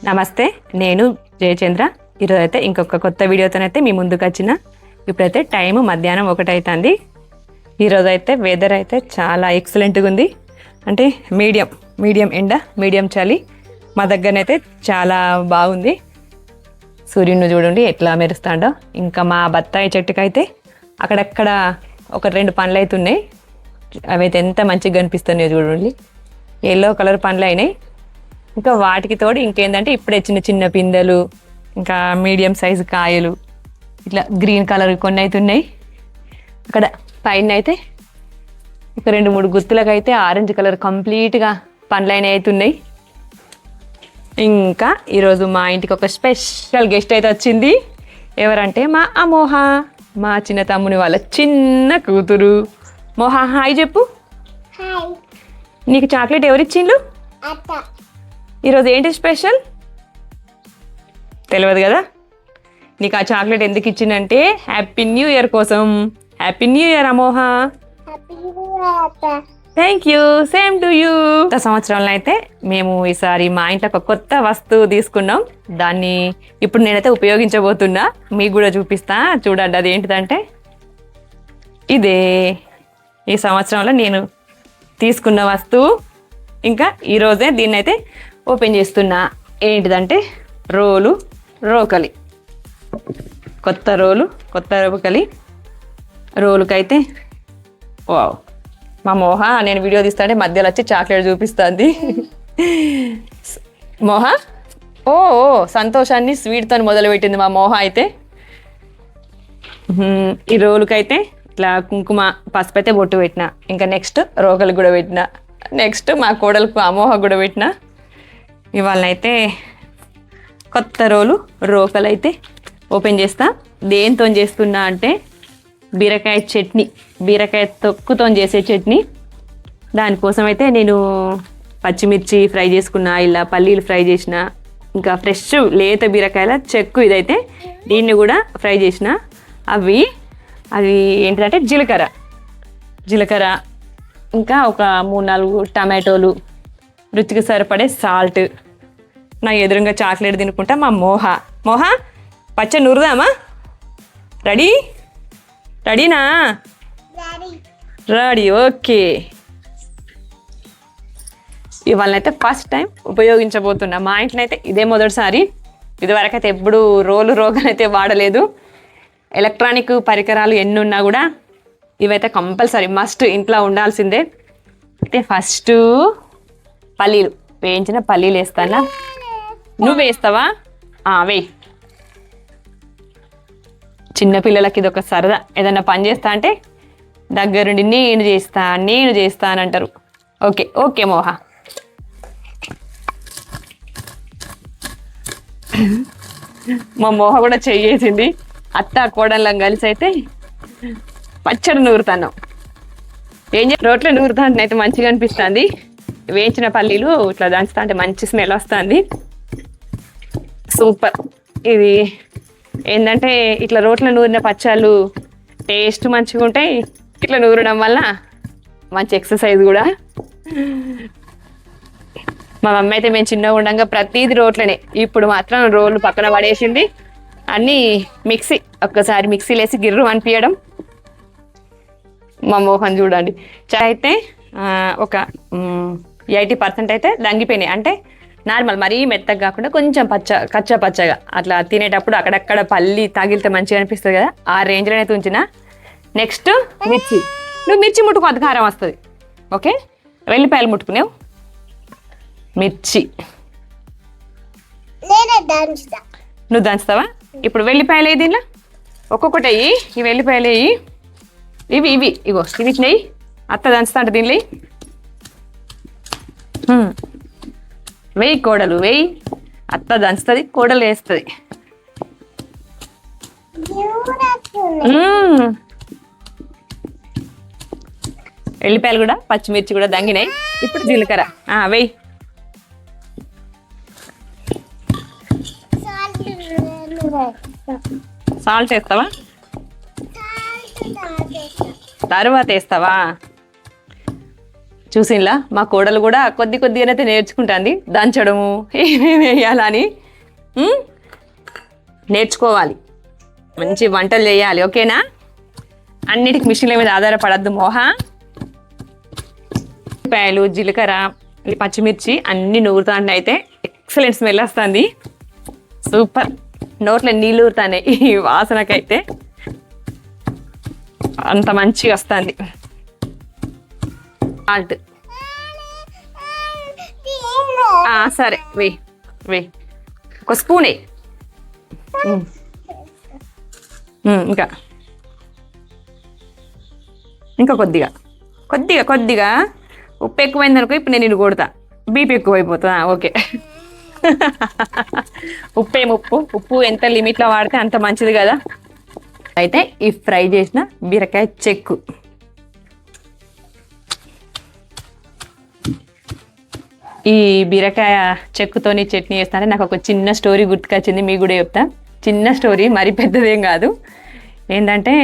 నమస్తే నేను జయచంద్ర. ఈరోజు అయితే ఇంకొక కొత్త వీడియోతోనైతే మీ ముందుకు వచ్చిన. ఇప్పుడైతే టైము మధ్యాహ్నం ఒకటైతుంది. ఈరోజు అయితే వెదర్ అయితే చాలా ఎక్సలెంట్గా ఉంది. అంటే మీడియం మీడియం ఎండ మీడియం చలి. మా దగ్గరనైతే చాలా బాగుంది. సూర్యుడిని చూడండి ఎట్లా మెరుస్తాడో. ఇంకా మా బత్తాయి చెట్టుకైతే అక్కడక్కడ ఒక రెండు పండ్లు అయితే ఉన్నాయి అవైతే ఎంత మంచిగా కనిపిస్తున్నాయో చూడండి. ఎల్లో కలర్ పండ్లు అయినాయి ఇంకా వాటికి తోడు ఇంకేందంటే ఇప్పుడే చిన్న చిన్న పిందెలు ఇంకా మీడియం సైజు కాయలు ఇట్లా గ్రీన్ కలర్ కొన్ని అయితే ఉన్నాయి. అక్కడ పైన అయితే ఒక రెండు మూడు గుత్తులకు అయితే ఆరెంజ్ కలర్ కంప్లీట్గా పండ్లైన అయితే ఉన్నాయి. ఇంకా ఈరోజు మా ఇంటికి ఒక స్పెషల్ గెస్ట్ అయితే వచ్చింది. ఎవరంటే మా అమోహ మా చిన్న తమ్ముని వాళ్ళ చిన్న కూతురు. మోహ హాయ్ చెప్పు. నీకు చాక్లెట్ ఎవరిచ్చిండ్రు అత్త. ఈరోజు ఏంటి స్పెషల్? తెలియదు కదా? నీకు ఆ చాక్లెట్ ఎందుకు ఇచ్చిందంటే హ్యాపీ న్యూ ఇయర్ కోసం. Happy new year Amoha. Thank you same to you గత సంవత్సరంలో అయితే మేము ఈసారి మా ఇంట్లో ఒక కొత్త వస్తువు తీసుకున్నాం. దాన్ని ఇప్పుడు నేనైతే ఉపయోగించబోతున్నా. మీకు కూడా చూపిస్తా. చూడండి అది ఏంటిదంటే ఇదే. ఈ సంవత్సరంలో నేను తీసుకున్న వస్తువు. ఇంకా ఈరోజే దీన్ని అయితే ఓపెన్ చేస్తున్నా ఏంటిదంటే రోలు రోకలి. కొత్త రోలు కొత్త రోకలి. రోలుకైతే వావ్. మా మోహ నేను వీడియో తీస్తాంటే మధ్యలో వచ్చి చాక్లెట్ చూపిస్తుంది. మోహ? ఓ ఓ, సంతోషాన్ని స్వీట్తో మొదలుపెట్టింది మా మోహ అయితే. ఈ రోలుకైతే ఇట్లా కుంకుమ పసుపు అయితే బొట్టు పెట్టిన. ఇంకా నెక్స్ట్ రోకలు కూడా పెట్టిన. నెక్స్ట్ మా కోడలకు అమోహ కూడా పెట్టిన. ఇవాళనైతే కొత్త రోలు రోకలు అయితే ఓపెన్ చేస్తా. దేంతో చేస్తున్నా అంటే బీరకాయ చట్నీ బీరకాయ తొక్కుతో చేసే చట్నీ. దానికోసం అయితే నేను పచ్చిమిర్చి ఫ్రై చేసుకున్న ఇలా పల్లీలు ఫ్రై చేసిన ఇంకా ఫ్రెష్ లేత బీరకాయల చెక్కు ఇదైతే దీన్ని కూడా ఫ్రై చేసిన. అవి అవి ఏంటంటే జీలకర్ర. జీలకర్ర ఇంకా ఒక మూడు నాలుగు టమాటోలు రుచికి సరిపడే సాల్ట్. నా ఎదురుగా చాక్లెట్ తినుకుంటా మా మోహ. మోహ పచ్చ నూరుదామా? రెడీ? రెడీనా? Ready okay. ఇవాళ అయితే ఫస్ట్ టైం ఉపయోగించబోతున్నా. మా ఇంట్లో అయితే ఇదే మొదటిసారి. ఇదివరకు అయితే ఎప్పుడు రోలు రోగాలు అయితే వాడలేదు. ఎలక్ట్రానిక్ పరికరాలు ఎన్ని ఉన్నా కూడా ఇవైతే కంపల్సరీ మస్ట్ ఇంట్లో ఉండాల్సిందే. అయితే ఫస్ట్ పల్లీలు. వేయించిన పల్లీలు వేస్తానా నువ్వు వేస్తావా ఆ, వేయి. చిన్నపిల్లలకి ఇది ఒక సరదా. ఏదైనా పని చేస్తా అంటే దగ్గరుండి నేను చేస్తా నేను చేస్తా అని అంటారు. ఓకే ఓకే మోహ. మా మోహ కూడా చెయ్యేసింది అత్త కోడళ్ళం కలిసి అయితే పచ్చడి నూరుతాను. ఏం చే రోట్లో నూరుతా అయితే మంచిగా అనిపిస్తుంది. వేయించిన పల్లీలు ఇట్లా దంచుతా అంటే మంచి స్మెల్ వస్తుంది. సూపర్. ఇది ఏంటంటే ఇట్లా రోట్లో నూరిన పచ్చాలు టేస్ట్ మంచిగా ఉంటాయి. ఇట్లా నూరడం వల్ల మంచి ఎక్సర్సైజ్ కూడా. మా మమ్మీ అయితే మేము చిన్నగా ఉండగా ప్రతిదీ రోట్లనే. ఇప్పుడు మాత్రం రోలు పక్కన పడేసింది. అన్నీ మిక్సీ ఒక్కసారి మిక్సీలో వేసి గిర్రు అనిపించడం. మా మోహన్ చూడండి. చాయ్ అయితే ఒక ఎయిటీ పర్సెంట్ అయితే దంగిపోయినాయి అంటే నార్మల్ మరీ మెత్తగా కాకుండా కొంచెం పచ్చ కచ్చ పచ్చగా. అట్లా తినేటప్పుడు అక్కడక్కడ పల్లి తగిలితే మంచిగా అనిపిస్తుంది కదా? ఆ రేంజ్లో అయితే ఉంచిన. నెక్స్ట్ మిర్చి. నువ్వు మిర్చి ముట్టుకు కారం వస్తుంది. ఓకే? వెల్లిపాయలు ముట్టుకునేవు. మిర్చి. నువ్వు దంచుతావా? ఇప్పుడు వెల్లిపాయలు వేయి దీనిలో ఒక్కొక్కటి అయ్యి ఈ వెల్లిపాయలు వేయి ఇవి ఇవి. ఇగో ఇవి నెయ్యి అత్త దంచుతా అంటే దీనిలో వెయ్యి. కోడలు వెయ్యి. అత్త దంచుతుంది కోడలు వేస్తుంది. మ్మ్. వెల్లిపాయలు కూడా పచ్చిమిర్చి కూడా దంగినాయి. ఇప్పుడు జీలకర్ర. ఆ, వెయ్యి. సాల్ట్ వేస్తావా? తర్వాత వేస్తావా? చూసిన్లా? మా కోడలు కూడా కొద్ది కొద్దిగానైతే నేర్చుకుంటుంది. దంచడము ఏమేమి వేయాలని. నేర్చుకోవాలి. మంచి వంటలు చేయాలి ఓకేనా? అన్నిటికి మిషన్ల మీద ఆధారపడద్దు మోహ. ఉల్లిపాయలు జీలకర్ర పచ్చిమిర్చి అన్ని నూరుతాండి అయితే ఎక్సలెంట్ స్మెల్ వస్తుంది. సూపర్. నోట్లో నీళ్ళు ఊరుతాయి ఈ వాసనకైతే. అంత మంచిగా వస్తుంది. సాల్ట్ ఆ, సరే వే వే ఒక స్పూన్. ఉమ్. ఉమ్, ఇంకా. ఇంకా కొద్దిగా. కొద్దిగా కొద్దిగా. ఉప్పు ఎక్కువైంది అనుకో ఇప్పుడు నేను ఇది కొడతా. బీపీ ఎక్కువైపోతుందా. ఓకే ఉప్పు ఏం ఉప్పు ఉప్పు ఎంత లిమిట్లో వాడితే అంత మంచిది కదా. అయితే ఈ ఫ్రై చేసిన బీరకాయ చెక్కు. ఈ బీరకాయ చెక్కుతోని చట్నీ చేస్తానని నాకు ఒక చిన్న స్టోరీ గుర్తుకొచ్చింది మీకు కూడా చెప్తా. చిన్న స్టోరీ మరి పెద్దదేం కాదు. ఏంటంటే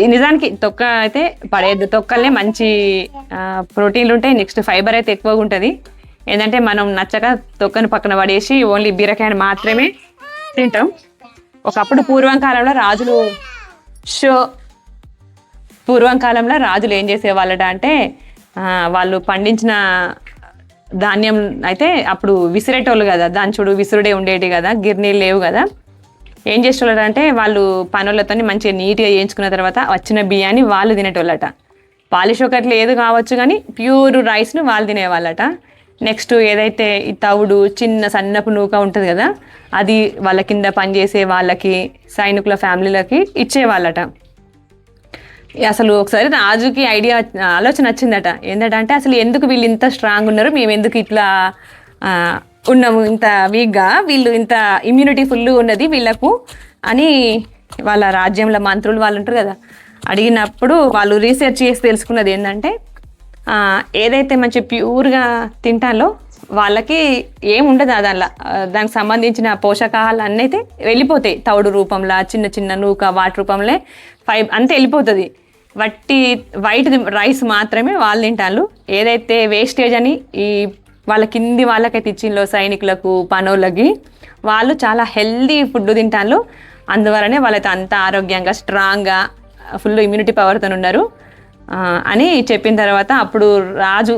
ఈ నిజానికి తొక్క అయితే పడేయద్దు. తొక్కలనే మంచి ప్రోటీన్లు ఉంటాయి. నెక్స్ట్ ఫైబర్ అయితే ఎక్కువగా ఉంటుంది. ఏంటంటే మనం నచ్చక తొక్కను పక్కన పడేసి ఓన్లీ బీరకాయని మాత్రమే తింటాం. ఒకప్పుడు పూర్వం కాలంలో రాజులు షో పూర్వం కాలంలో రాజులు ఏం చేసేవాళ్ళట అంటే వాళ్ళు పండించిన ధాన్యం అయితే అప్పుడు విసిరేటోళ్ళు కదా దాని చూడు విసురుడే ఉండేటి కదా గిర్నీలు లేవు కదా. ఏం చేసేవాళ్ళట అంటే వాళ్ళు పనులతో మంచిగా నీట్గా చేయించుకున్న తర్వాత వచ్చిన బియ్యాన్ని వాళ్ళు తినేటోళ్ళట. పాలిష్ ఒకటి లేదు కావచ్చు కానీ ప్యూర్ రైస్ను వాళ్ళు తినేవాళ్ళట. నెక్స్ట్ ఏదైతే ఈ తవుడు చిన్న సన్నపు నూక ఉంటుంది కదా అది వాళ్ళ కింద పనిచేసే వాళ్ళకి సైనికుల ఫ్యామిలీలకి ఇచ్చేవాళ్ళట. అసలు ఒకసారి రాజుకి ఐడియా ఆలోచన వచ్చిందట. ఏంటంటే అసలు ఎందుకు వీళ్ళు ఇంత స్ట్రాంగ్ ఉన్నారు? మేము ఎందుకు ఇట్లా ఉన్నాము ఇంత వీక్గా వీళ్ళు ఇంత ఇమ్యూనిటీ ఫుల్ ఉన్నది వీళ్ళకు అని వాళ్ళ రాజ్యంలో మంత్రులు వాళ్ళు ఉంటారు కదా అడిగినప్పుడు వాళ్ళు రీసెర్చ్ చేసి తెలుసుకున్నది ఏంటంటే ఏదైతే మంచి ప్యూర్గా తింటాలో వాళ్ళకి ఏముండదు దానిలో. దానికి సంబంధించిన పోషకాహాలు అన్నీ అయితే వెళ్ళిపోతాయి. తౌడు రూపంలో చిన్న చిన్న నూక వాటి రూపంలో ఫైబ్ అంతే వెళ్ళిపోతుంది. వట్టి వైట్ రైస్ మాత్రమే వాళ్ళు తింటారు ఏదైతే వేస్టేజ్ అని ఈ వాళ్ళ కింది వాళ్ళకైతే ఇచ్చిందో సైనికులకు పనులకి వాళ్ళు చాలా హెల్దీ ఫుడ్ తింటారు అందువలనే వాళ్ళైతే అంత ఆరోగ్యంగా స్ట్రాంగ్గా ఫుల్ ఇమ్యూనిటీ పవర్తో ఉన్నారు అని చెప్పిన తర్వాత అప్పుడు రాజు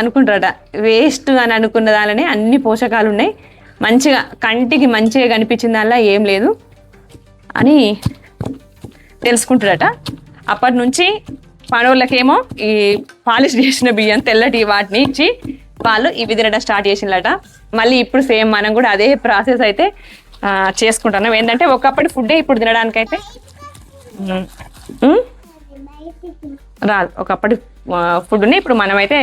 అనుకుంటారట. వేస్ట్ అని అనుకున్న దానిలోనే అన్ని పోషకాలు ఉన్నాయి మంచిగా కంటికి మంచిగా కనిపించిన దానిలో ఏం లేదు అని తెలుసుకుంటారట. అప్పటి నుంచి పడవలకేమో ఈ పాలిష్ చేసిన బియ్యం తెల్లటి వాటిని ఇచ్చి వాళ్ళు ఇవి తినడం స్టార్ట్ చేసిందట మళ్ళీ ఇప్పుడు సేమ్ మనం కూడా అదే ప్రాసెస్ అయితే చేసుకుంటున్నాం. ఏంటంటే ఒకప్పటి ఫుడ్డే ఇప్పుడు తినడానికైతే రాదు. ఒకప్పటి ఫుడ్ని ఇప్పుడు మనమైతే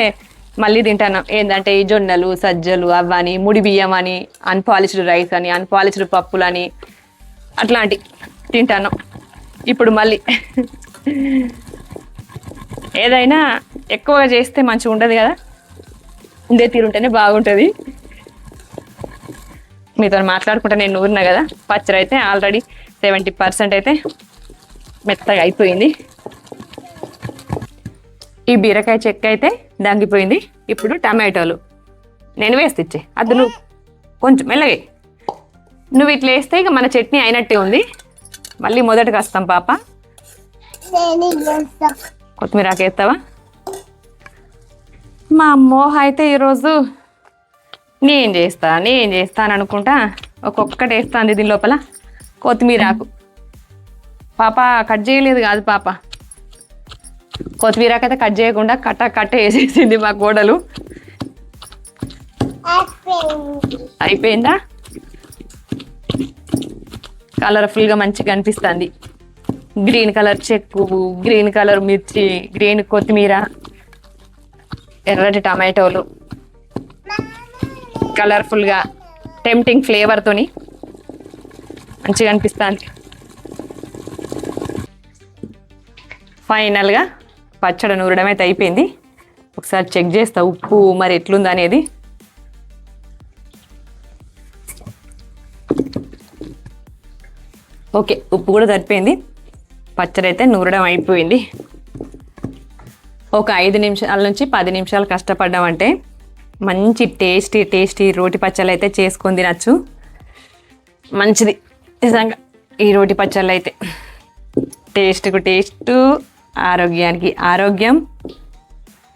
మళ్ళీ తింటాను. ఏంటంటే ఈ జొన్నలు సజ్జలు అవని ముడి బియ్యం అని అన్పాలిష్డ్ రైస్ అని అన్పాలిష్డ్ పప్పులని అట్లాంటి తింటాను. ఇప్పుడు మళ్ళీ ఏదైనా ఎక్కువగా చేస్తే మంచిగా ఉండదు కదా? ఉండే తీరుంటేనే బాగుంటుంది. మీతో మాట్లాడుకుంటా నేను ఊరినా కదా? పచ్చడి అయితే ఆల్రెడీ సెవెంటీ పర్సెంట్ అయితే మెత్తగా అయిపోయింది. ఈ బీరకాయ చెక్క అయితే దంగిపోయింది. ఇప్పుడు టమాటోలు. నేను వేస్తే ఇచ్చే. అది నువ్వు కొంచెం మెల్లగే. నువ్వు ఇట్లా వేస్తే ఇక మన చట్నీ అయినట్టే ఉంది. మళ్ళీ మొదటికి వస్తాం పాప. కొత్తిమీర ఆకు వేస్తావా? మా అమ్మోహ అయితే ఈరోజు నేను చేస్తా నేను చేస్తాను అనుకుంటా. ఒక్కొక్కటి వేస్తాను దీని లోపల. కొత్తిమీర ఆకు. పాప కట్ చేయలేదు కాదు పాప. కొత్తిమీర అయితే కట్ చేయకుండా కట్ట కట్ట వేసేసింది మా కోడలు అయిపోయిందా? కలర్ఫుల్గా మంచిగా అనిపిస్తుంది గ్రీన్ కలర్ చెక్కు గ్రీన్ కలర్ మిర్చి గ్రీన్ కొత్తిమీర ఎర్రటి టమాటోలు. కలర్ఫుల్గా టెంప్టింగ్ ఫ్లేవర్తోని మంచిగా అనిపిస్తుంది ఫైనల్గా పచ్చడి నూరడం అయితే అయిపోయింది. ఒకసారి చెక్ చేస్తా ఉప్పు మరి ఎట్లుంది అనేది. ఓకే ఉప్పు కూడా సరిపోయింది. పచ్చడి అయితే నూరడం అయిపోయింది. ఒక ఐదు నిమిషాల నుంచి పది నిమిషాలు కష్టపడ్డామంటే మంచి టేస్టీ టేస్టీ రోటి పచ్చళ్ళు అయితే చేసుకొని తినచ్చు. మంచిది నిజంగా ఈ రోటి పచ్చళ్ళు అయితే. టేస్ట్కు టేస్ట్. ఆరోగ్యానికి ఆరోగ్యం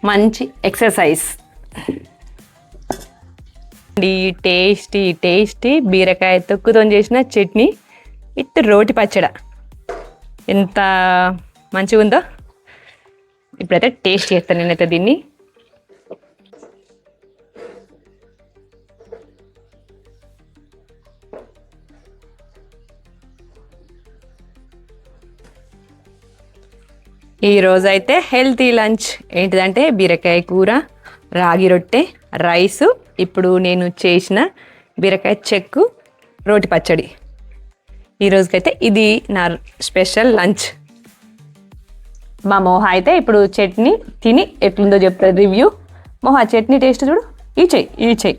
మంచి ఎక్సర్సైజ్. ఈ టేస్టీ టేస్టీ బీరకాయ తొక్కుతో చేసిన చట్నీ విత్ రోటి పచ్చడ. ఎంత మంచిగా ఉందో ఇప్పుడైతే టేస్ట్ చేస్తాను నేనైతే దీన్ని. ఈరోజైతే అయితే హెల్తీ లంచ్ ఏంటిదంటే బీరకాయ కూర రాగి రొట్టె రైసు. ఇప్పుడు నేను చేసిన బీరకాయ చెక్కు రోటి పచ్చడి. ఈ రోజుకైతే ఇది నా స్పెషల్ లంచ్. మా మోహ అయితే ఇప్పుడు చట్నీ తిని ఎట్లుందో చెప్తారు రివ్యూ. మోహ చట్నీ టేస్ట్ చూడు. ఈ చెయ్యి ఈ చెయ్యి.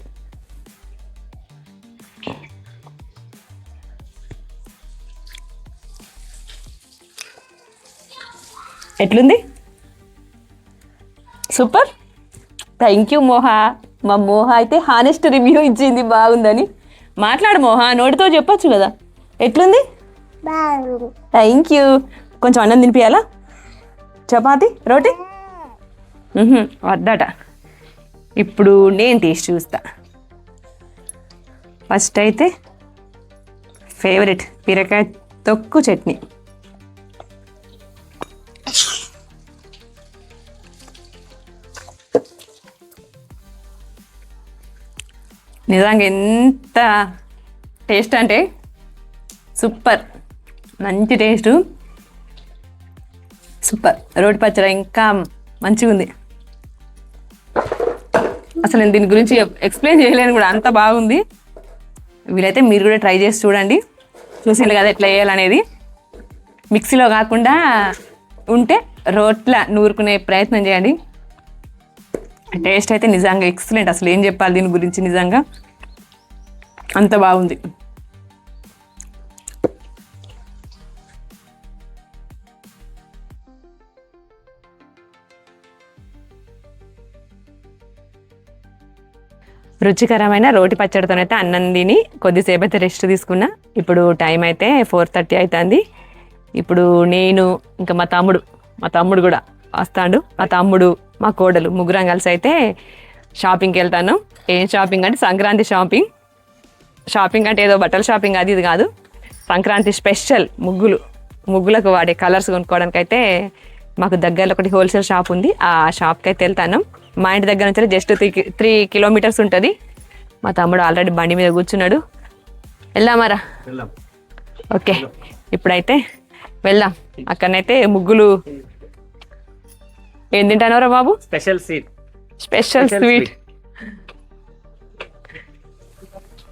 ఎట్లుంది? సూపర్. థ్యాంక్ యూ మోహ. మా మోహ అయితే హానెస్ట్ రివ్యూ ఇచ్చింది బాగుందని. మాట్లాడు మోహ నోటితో చెప్పొచ్చు కదా. ఎట్లుంది? Thank you. కొంచెం అన్నం తినిపించాలా చపాతి? రోటీ? వద్దట. ఇప్పుడు నేను టేస్ట్ చూస్తా. ఫస్ట్ అయితే ఫేవరెట్ బీరకాయ తొక్కు చట్నీ. నిజంగా ఎంత టేస్ట్ అంటే సూపర్. మంచి టేస్ట్. సూపర్. రోటి పచ్చడి ఇంకా మంచిగా ఉంది అసలు నేను దీని గురించి ఎక్స్ప్లెయిన్ చేయలేను కూడా అంత బాగుంది. వీలైతే మీరు కూడా ట్రై చేసి చూడండి. చూసింది కదా ఎట్లా వేయాలనేది మిక్సీలో కాకుండా ఉంటే రోట్ల నూరుకునే ప్రయత్నం చేయండి. టేస్ట్ అయితే నిజంగా ఎక్సలెంట్. అసలు ఏం చెప్పాలి దీని గురించి నిజంగా? అంత బాగుంది. రుచికరమైన రోటి పచ్చడితోనైతే అన్నం తిని కొద్దిసేపు అయితే రెస్ట్ తీసుకున్నా. ఇప్పుడు టైం అయితే ఫోర్ థర్టీ అవుతుంది ఇప్పుడు నేను ఇంకా మా తమ్ముడు మా తమ్ముడు కూడా వస్తాడు. మా తమ్ముడు మా కోడలు. ముగ్గురం కలిసి అయితే షాపింగ్కి వెళ్తాను. ఏం షాపింగ్ అంటే సంక్రాంతి షాపింగ్ షాపింగ్ అంటే ఏదో బట్టల షాపింగ్ అది ఇది కాదు. సంక్రాంతి స్పెషల్ ముగ్గులు. ముగ్గులకు వాడే కలర్స్ కొనుక్కోవడానికి అయితే మాకు దగ్గరలో ఒకటి హోల్సేల్ షాప్ ఉంది. ఆ షాప్కి అయితే వెళ్తాను. మా ఇంటి దగ్గర నుంచి జస్ట్ త్రీ త్రీ కిలోమీటర్స్ ఉంటుంది. మా తమ్ముడు ఆల్రెడీ బండి మీద కూర్చున్నాడు. వెళ్దామారా ఓకే ఇప్పుడైతే వెళ్దాం. అక్కడనైతే ముగ్గులు ఏం తింటానవరా బాబు? Special seat special sweet.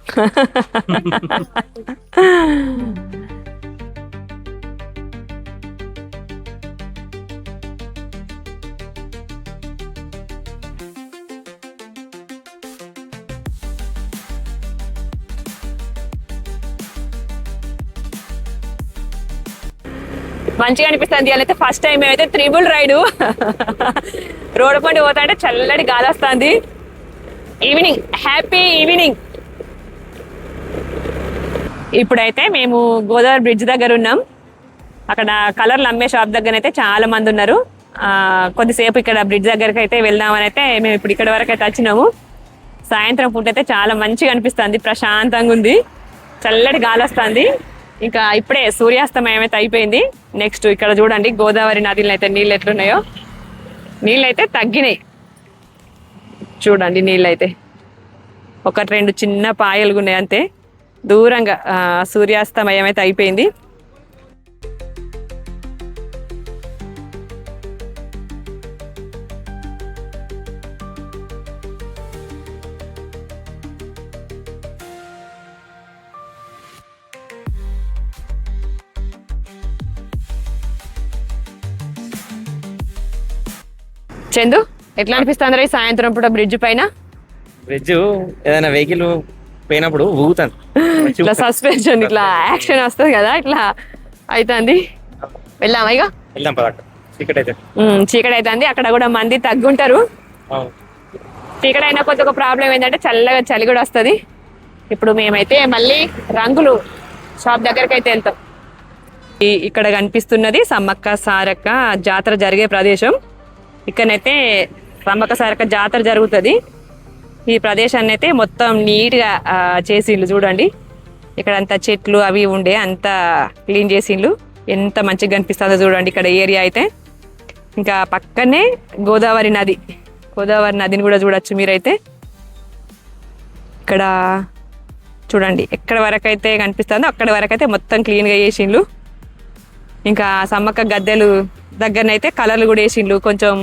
మంచిగా అనిపిస్తుంది. అయితే ఫస్ట్ టైం అయితే త్రిబుల్ రైడు రోడ్డు పండి పోతా అంటే చల్లటి గాలి వస్తుంది. ఈవినింగ్ హ్యాపీ ఈవినింగ్ ఇప్పుడైతే మేము గోదావరి బ్రిడ్జ్ దగ్గర ఉన్నాం. అక్కడ కలర్లు అమ్మే షాప్ దగ్గర అయితే చాలా మంది ఉన్నారు. కొద్దిసేపు ఇక్కడ బ్రిడ్జ్ దగ్గరికి అయితే వెళ్దామని అయితే మేము ఇప్పుడు ఇక్కడ వరకు అయితే వచ్చినాము. సాయంత్రం పూట అయితే చాలా మంచిగా అనిపిస్తుంది. ప్రశాంతంగా ఉంది. చల్లటి గాలి వస్తుంది. ఇంకా ఇప్పుడే సూర్యాస్తమయం అయితే అయిపోయింది. నెక్స్ట్ ఇక్కడ చూడండి గోదావరి నదిలో అయితే నీళ్ళు ఎట్లున్నాయో. నీళ్ళు అయితే తగ్గినాయి. చూడండి నీళ్ళు అయితే ఒకటి రెండు చిన్న పాయలుగా ఉన్నాయి అంతే. దూరంగా సూర్యాస్తమయం అయితే అయిపోయింది. చందు ఎట్లా అనిపిస్తుంది ఈ సాయంత్రం పూట బ్రిడ్జ్ పైన? వెజ్ ఏదైనా వెహికల్ పోయినప్పుడు ఊగుతాను. ఇట్లా సస్పెన్షన్ ఇట్లా యాక్షన్ వస్తుంది కదా ఇట్లా అవుతుంది వెళ్దామా ఇక వెళ్దాం పదక్క చీకటి అయితే. ఉమ్, చీకటి అవుతుంది అక్కడ కూడా మంది తగ్గుంటారు. చీకటి అయినా కొద్ది ఒక ప్రాబ్లం ఏంటంటే చల్లగా చలి కూడా వస్తుంది. ఇప్పుడు మేమైతే మళ్ళీ రంగులు షాప్ దగ్గరికి అయితే వెళ్తాం ఇక్కడ కనిపిస్తున్నది సమ్మక్క సారక్క జాతర జరిగే ప్రదేశం. ఇక్కడనైతే సమ్మక్క సారక జాతర జరుగుతుంది. ఈ ప్రదేశాన్ని అయితే మొత్తం నీట్గా చేసిండ్లు చేసిండ్రు చూడండి. ఇక్కడ అంతా చెట్లు అవి ఉండే అంతా క్లీన్ చేసిండ్రు ఎంత మంచిగా కనిపిస్తుందో చూడండి ఇక్కడ ఏరియా అయితే. ఇంకా పక్కనే గోదావరి నది. గోదావరి నదిని కూడా చూడొచ్చు మీరైతే. ఇక్కడ చూడండి ఎక్కడ వరకు అయితే కనిపిస్తుందో అక్కడ వరకు అయితే మొత్తం క్లీన్గా చేసిండ్రు ఇంకా సమ్మక్క గద్దెలు దగ్గరనైతే కలర్లు కూడా వేసిండ్రు. కొంచెం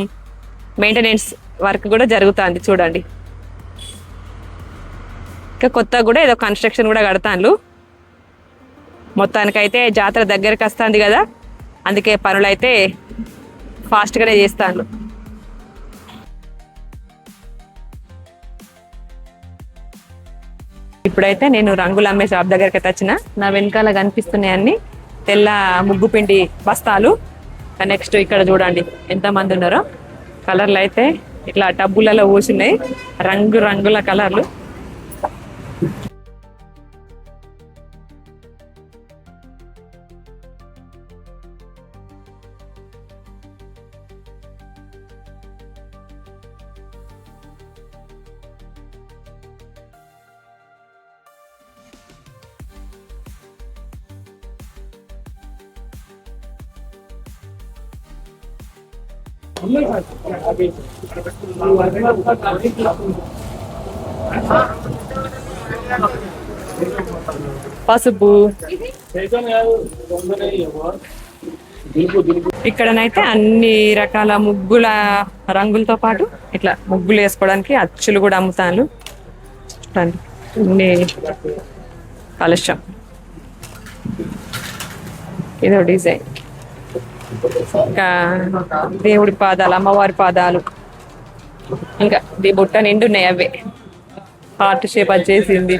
మెయింటెనెన్స్ వర్క్ కూడా జరుగుతుంది చూడండి. ఇంకా కొత్తగా కూడా ఏదో కన్స్ట్రక్షన్ కూడా కడతాను మొత్తానికైతే జాతర దగ్గరికి వస్తుంది కదా అందుకే పనులు అయితే ఫాస్ట్గానే చేస్తాను ఇప్పుడైతే నేను రంగులు అమ్మే షాప్ దగ్గరికి అయితే వచ్చిన. నా వెనకాల కనిపిస్తున్నాయి అన్ని. తెల్ల ముగ్గు పిండి బస్తాలు నెక్స్ట్ ఇక్కడ చూడండి ఎంత మంది ఉన్నారో. కలర్లు అయితే ఇట్లా టబ్బులలో పోసినాయి రంగు రంగుల కలర్లు పసుపు. ఇక్కడనైతే అన్ని రకాల ముగ్గుల రంగులతో పాటు ఇట్లా ముగ్గులు వేసుకోవడానికి అచ్చులు కూడా అమ్ముతాను. చూడండి అన్ని కలుషం ఇదో డిజైన్. ఇంకా దేవుడి పాదాలు అమ్మవారి పాదాలు. ఇంకా ఈ బుట్ట నిండున్నాయి అవే. హార్ట్ షేప్ వచ్చేసింది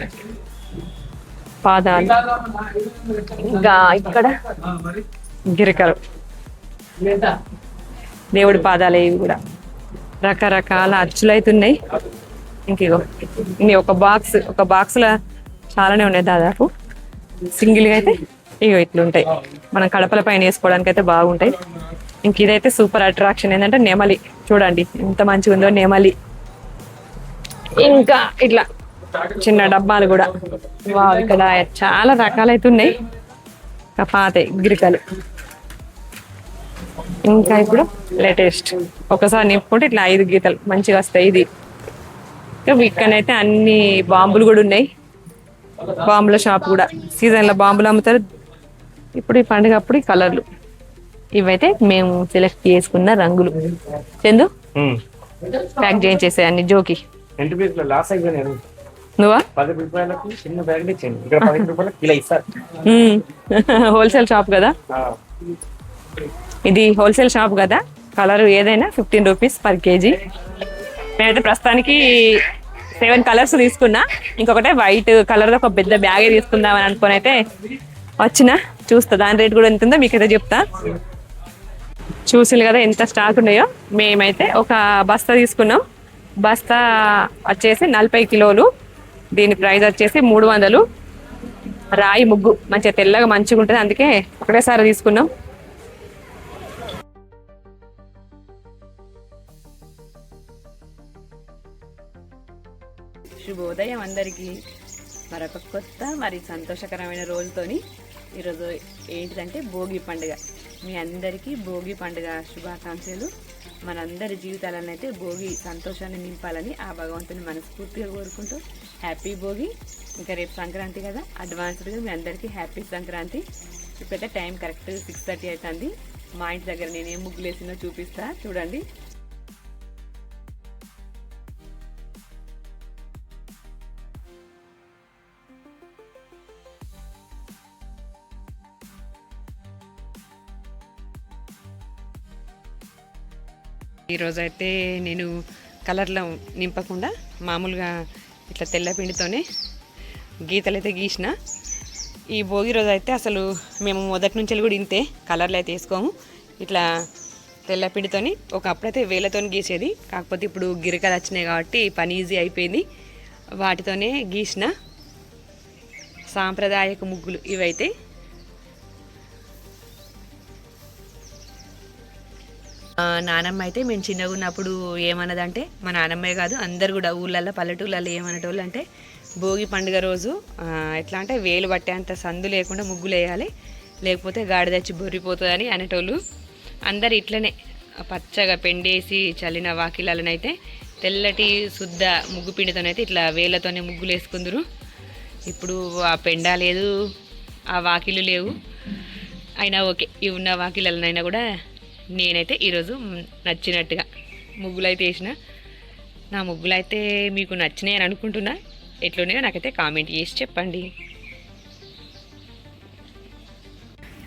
పాదాలు. ఇంకా ఇక్కడ గిరికలు. దేవుడి పాదాలు ఇవి కూడా. రకరకాల అచ్చులు అవుతున్నాయి ఇంక ఇన్ని ఒక బాక్స్ ఒక బాక్స్లో చాలానే ఉన్నాయి దాదాపు. సింగిల్గా అయితే. ఇగో ఇట్లుంటాయి. మనం కడపల పైన వేసుకోవడానికి అయితే బాగుంటాయి. ఇంక ఇదైతే సూపర్ అట్రాక్షన్. ఏంటంటే నెమలి. చూడండి ఎంత మంచిగా ఉందో నెమలి. ఇంకా ఇట్లా చిన్న డబ్బాలు కూడా. వావ్, ఇక్కడ చాలా రకాలైతే ఉన్నాయి ఇంకా గిరికలు. ఇంకా ఇప్పుడు లేటెస్ట్. ఒకసారి నింపుకుంటే ఇట్లా ఐదు గీతలు. మంచిగా వస్తాయి ఇది. ఇక్కడైతే అన్ని బాంబులు కూడా ఉన్నాయి. బాంబుల షాప్ కూడా. సీజన్లో బాంబులు అమ్ముతారు. ఇప్పుడు ఈ పండుగ అప్పుడు ఈ కలర్లు. ఇవైతే మేము సెలెక్ట్ చేసుకున్న రంగులు. చందు? ప్యాక్ చేయించేసాయి అన్ని జోకి. నువ్వా? హోల్సేల్ షాప్ కదా? ఇది హోల్సేల్ షాప్ కదా? కలర్ ఏదైనా ఫిఫ్టీన్ రూపీస్ పర్ కేజీ నేనైతే ప్రస్తుతానికి సెవెన్ కలర్స్ తీసుకున్నా. ఇంకొకటే వైట్ కలర్ ఒక పెద్ద బ్యాగే తీసుకుందామని అనుకొని అయితే వచ్చినా చూస్తా. దాని రేట్ కూడా ఎంత ఉందో మీకైతే చెప్తా. చూసింది కదా ఎంత స్టాక్ ఉన్నాయో. మేమైతే ఒక బస్తా తీసుకున్నాం. బస్తా వచ్చేసి నలభై కిలోలు. దీని ప్రైస్ వచ్చేసి మూడు వందలు. రాయి ముగ్గు. మంచిగా తెల్లగా మంచిగా ఉంటుంది. అందుకే ఒకటేసారి తీసుకున్నాం. శుభోదయం అందరికీ. మరొక కొత్త మరి సంతోషకరమైన రోజుతోని ఈరోజు ఏంటిదంటే భోగి పండుగ. మీ అందరికీ భోగి పండుగ శుభాకాంక్షలు. మనందరి జీవితాలను అయితే భోగి సంతోషాన్ని నింపాలని ఆ భగవంతుని మనస్ఫూర్తిగా కోరుకుంటూ హ్యాపీ భోగి. ఇంకా రేపు సంక్రాంతి కదా అడ్వాన్స్డ్గా మీ అందరికీ హ్యాపీ సంక్రాంతి. ఇప్పుడైతే టైం కరెక్ట్ సిక్స్ థర్టీ అవుతుంది. మా ఇంటి దగ్గర నేను ఏం చూపిస్తా చూడండి. ఈరోజు అయితే నేను కలర్లో నింపకుండా మామూలుగా ఇట్లా తెల్లపిండితోనే గీతలు అయితే గీసిన. ఈ భోగి రోజు అయితే అసలు మేము మొదటి నుంచి కూడా ఇంతే కలర్లు అయితే వేసుకోము. ఇట్లా తెల్లపిండితోని ఒకప్పుడైతే వేలతో గీసేది కాకపోతే ఇప్పుడు గిరికలు వచ్చినాయి కాబట్టి పని ఈజీ అయిపోయింది. వాటితోనే గీసిన సాంప్రదాయక ముగ్గులు ఇవైతే నానమ్మ అయితే మేము చిన్నగా ఉన్నప్పుడు ఏమన్నదంటే మా నానమ్మే కాదు అందరు కూడా ఊళ్ళల్లో పల్లెటూళ్ళల్లో ఏమనేటోళ్ళు అంటే భోగి పండుగ రోజు ఎట్లా అంటే వేలు పట్టేంత సందు లేకుండా ముగ్గులు వేయాలి లేకపోతే గాడిదచ్చి బొర్రిపోతుందని అనేటోళ్ళు. అందరు ఇట్లనే పచ్చగా పెండేసి చల్లిన వాకిళ్ళనైతే తెల్లటి శుద్ధ ముగ్గు పిండితోనైతే ఇట్లా వేళ్ళతోనే ముగ్గులు వేసుకుందరు. ఇప్పుడు ఆ పెండ లేదు ఆ వాకిళ్ళు లేవు. అయినా ఓకే ఈ ఉన్న వాకిళ్ళనైనా కూడా నేనైతే ఈరోజు నచ్చినట్టుగా ముగ్గులు అయితే వేసిన. నా ముగ్గులు అయితే మీకు నచ్చినాయి అని అనుకుంటున్నా. ఎట్లున్నాయో నాకైతే కామెంట్ చేసి చెప్పండి.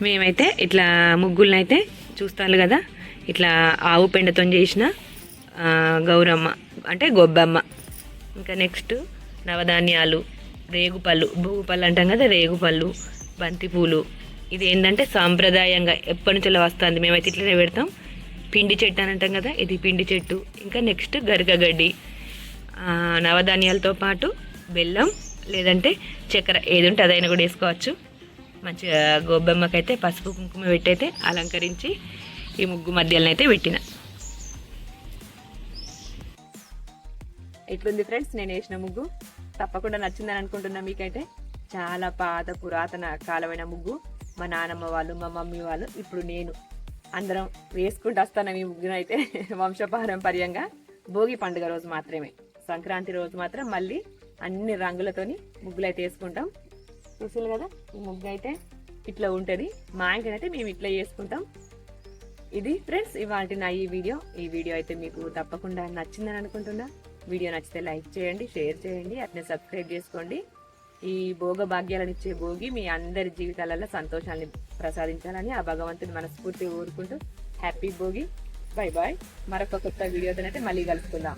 మేమైతే ఇట్లా ముగ్గులను అయితే చూస్తాను కదా ఇట్లా ఆవు పెండతో చేసిన గౌరమ్మ అంటే గొబ్బమ్మ. ఇంకా నెక్స్ట్ నవధాన్యాలు రేగుపళ్ళు భూపళ్ళు అంటాం కదా రేగుపళ్ళు బంతిపూలు. ఇది ఏంటంటే సాంప్రదాయంగా ఎప్పటి నుంచో వస్తుంది. మేమైతే ఇట్లనే పెడతాం. పిండి చెట్టు అని అంటాం కదా ఇది పిండి చెట్టు. ఇంకా నెక్స్ట్ గరికగడ్డి నవధాన్యాలతో పాటు బెల్లం లేదంటే చక్కెర ఏది ఉంటే అదైనా కూడా వేసుకోవచ్చు. మంచిగా గోబెమ్మకైతే పసుపు కుంకుమ పెట్టయితే అలంకరించి ఈ ముగ్గు మధ్యలో అయితే పెట్టిన. ఎట్లుంది ఫ్రెండ్స్? నేను వేసిన ముగ్గు. తప్పకుండా నచ్చిందని అనుకుంటున్నా మీకైతే. చాలా పాత పురాతన కాలమైన ముగ్గు. మా నానమ్మ వాళ్ళు మా మమ్మీ వాళ్ళు ఇప్పుడు నేను. అందరం వేసుకుంటూ వస్తాను ఈ ముగ్గునైతే వంశపారంపర్యంగా. భోగి పండుగ రోజు మాత్రమే. సంక్రాంతి రోజు మాత్రం మళ్ళీ అన్ని రంగులతోని ముగ్గులు అయితే వేసుకుంటాం. చూసారు కదా ఈ ముగ్గు అయితే ఇట్లా ఉంటుంది. మా ఇంటినైతే మేము ఇట్లా చేసుకుంటాం ఇది ఫ్రెండ్స్ ఇవాళ నా ఈ వీడియో. ఈ వీడియో అయితే మీకు తప్పకుండా నచ్చిందని అనుకుంటున్నా. వీడియో నచ్చితే లైక్ చేయండి షేర్ చేయండి అట్నే సబ్స్క్రైబ్ చేసుకోండి. ఈ భోగ భాగ్యాలను ఇచ్చే భోగి మీ అందరి జీవితాలలో సంతోషాన్ని ప్రసాదించాలని ఆ భగవంతుని మనస్ఫూర్తిగా కోరుకుంటూ హ్యాపీ భోగి. బై బాయ్ మరొక కొత్త వీడియోతోనైతే మళ్ళీ కలుసుకుందాం.